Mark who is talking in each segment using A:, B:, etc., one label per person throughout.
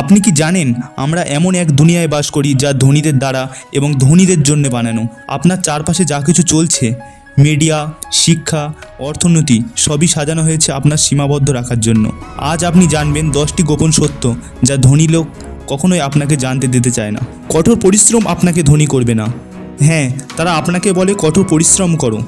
A: আপনি কি জানেন আমরা এমন এক দুনিয়ায় বাস করি যা ধনীদের দ্বারা এবং ধনীদের জন্য বানানো? আপনার চারপাশে যা কিছু চলছে, মিডিয়া, শিক্ষা, অর্থনীতি, সবই সাজানো হয়েছে আপনার সীমাবদ্ধ রাখার জন্য। আজ আপনি জানবেন দশটি গোপন সত্য যা ধনী লোক কখনোই আপনাকে জানতে দিতে চায় না। কঠোর পরিশ্রম আপনাকে ধনী করবে না। হ্যাঁ তারা আপনাকে বলে কঠোর পরিশ্রম করো,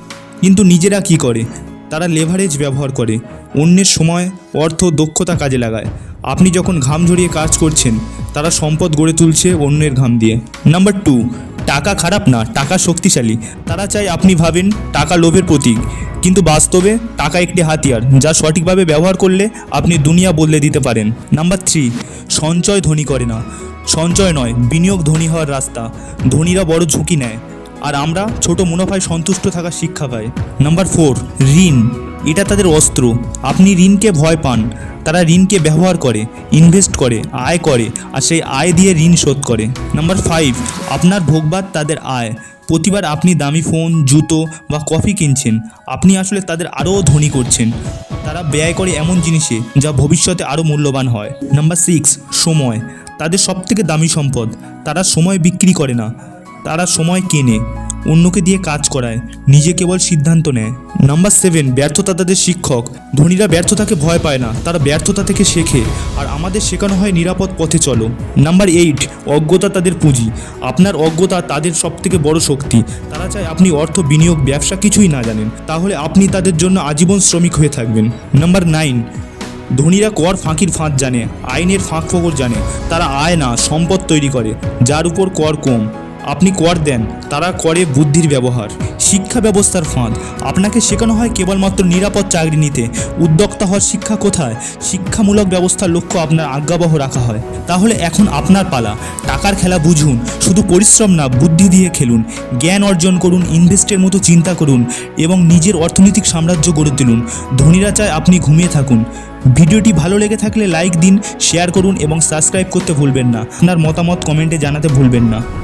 A: কিন্তু নিজেরা কি করে? তারা লেভারেজ ব্যবহার করে, অন্যের সময় অর্থ দক্ষতা কাজে লাগায়। আপনি যখন ঘাম ঝরিয়ে কাজ করছেন, তারা সম্পদ গড়ে তুলছে অন্যের ঘাম দিয়ে। নাম্বার টু টাকা খারাপ না, টাকা শক্তিশালী। তারা চায় আপনি ভাবেন, টাকা লোভের প্রতীক। কিন্তু বাস্তবে, টাকা একটি হাতিয়ার, যা সঠিকভাবে ব্যবহার করলে আপনি দুনিয়া বদলে দিতে পারেন। নাম্বার থ্রি সঞ্চয় ধনী করে না। সঞ্চয় নয়, বিনিয়োগ ধনী হওয়ার রাস্তা। ধনীরা বড় ঝুঁকি নেয়। আর আমরা ছোট মুনাফায় সন্তুষ্ট থাকার শিক্ষা পাই। নাম্বার ফোর ঋণ। এটা তাদের অস্ত্র। আপনি ঋণকে ভয় পান। তারা ঋণকে ব্যবহার করে ইনভেস্ট করে, আয় করে, আর সেই আয় দিয়ে ঋণ শোধ করে। নাম্বার ফাইভ আপনার ভোগবাদ তাদের আয়। প্রতিবার আপনি দামি ফোন, জুতো বা কফি কিনছেন। আপনি আসলে তাদের আরও ধনী করছেন। তারা ব্যয় করে এমন জিনিসে যা ভবিষ্যতে আরও মূল্যবান হয়। নাম্বার সিক্স সময়। তাদের সবথেকে দামি সম্পদ। তারা সময় বিক্রি করে না। তারা সময় কেনে। অন্যকে দিয়ে কাজ করায়, নিজে কেবল সিদ্ধান্ত নেয়। নাম্বার সেভেন ব্যর্থতা তাদের শিক্ষক। ধনীরা ব্যর্থতাকে ভয় পায় না, তারা ব্যর্থতা থেকে শেখে, আর আমাদের শেখানো হয় নিরাপদ পথে চলো। নাম্বার এইট অজ্ঞতা তাদের পুঁজি। আপনার অজ্ঞতা তাদের সবথেকে বড় শক্তি। তারা চায় আপনি অর্থ বিনিয়োগ, ব্যবসা কিছুই না জানেন। তাহলে আপনি তাদের জন্য আজীবন শ্রমিক হয়ে থাকবেন। নাম্বার নাইন ধনীরা কর ফাঁকির ফাঁদ জানে, আইনের ফাঁক ফোকর জানে। তারা আয় না, সম্পদ তৈরি করে, যার উপর কর কম। আপনি কর দেন, তারা করে বুদ্ধির ব্যবহার। শিক্ষা ব্যবস্থার ফাঁদ। আপনাকে শেখানো হয় কেবলমাত্র নিরাপদ চাকরি নিতে। উদ্যোক্তা হওয়ার শিক্ষা কোথায়? শিক্ষামূলক ব্যবস্থার লক্ষ্য আপনার আজ্ঞাবহ রাখা হয়। তাহলে এখন আপনার পালা। টাকার খেলা বুঝুন। শুধু পরিশ্রম না, বুদ্ধি দিয়ে খেলুন। জ্ঞান অর্জন করুন, ইনভেস্টের মতো চিন্তা করুন এবং নিজের অর্থনৈতিক সাম্রাজ্য গড়ে তুলুন। ধনীরা চায় আপনি ঘুমিয়ে থাকুন। ভিডিওটি ভালো লেগে থাকলে লাইক দিন, শেয়ার করুন এবং সাবস্ক্রাইব করতে ভুলবেন না। আপনার মতামত কমেন্টে জানাতে ভুলবেন না।